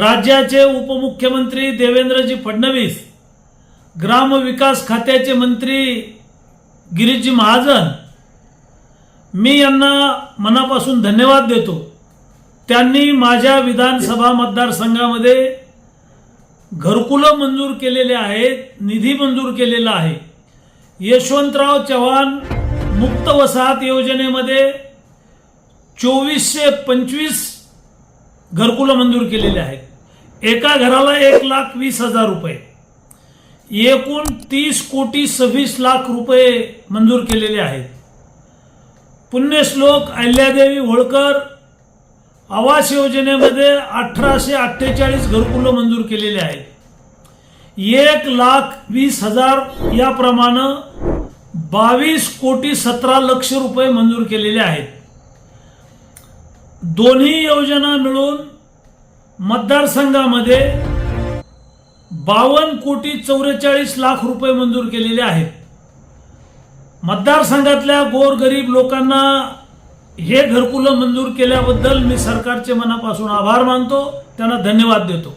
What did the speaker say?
राज्याचे उपमुख्यमंत्री देवेंद्रजी फडणवीस ग्रामविकास खात्याचे मंत्री गिरीशजी महाजन मी यांना मनापासून धन्यवाद देतो. त्यांनी माझ्या विधानसभा मतदारसंघामध्ये घरकुलं मंजूर केलेले आहेत निधी मंजूर केलेला आहे. यशवंतराव चव्हाण मुक्त वसाहत योजनेमध्ये चोवीसशे पंचवीस घरकुलं मंजूर केलेले आहेत. एका घराला एक लाख वीस हजार रुपये. एकूण तीस कोटी सव्वीस लाख रुपये मंजूर केलेले आहेत. पुण्यश्लोक अहिल्यादेवी होळकर आवास योजनेमध्ये अठराशे अठ्ठेचाळीस घरकुलं मंजूर केलेले आहेत. एक लाख वीस हजार याप्रमाणे बावीस कोटी सतरा लक्ष रुपये मंजूर केलेले आहेत. दोन्ही योजना मिळून मतदारसंघामध्ये बावन्न कोटी चौवेचाळीस लाख रुपये मंजूर केलेले आहेत. मतदारसंघातल्या गोरगरीब लोकांना हे घरकुलं मंजूर केल्याबद्दल मी सरकारचे मनापासून आभार मानतो. त्यांना धन्यवाद देतो.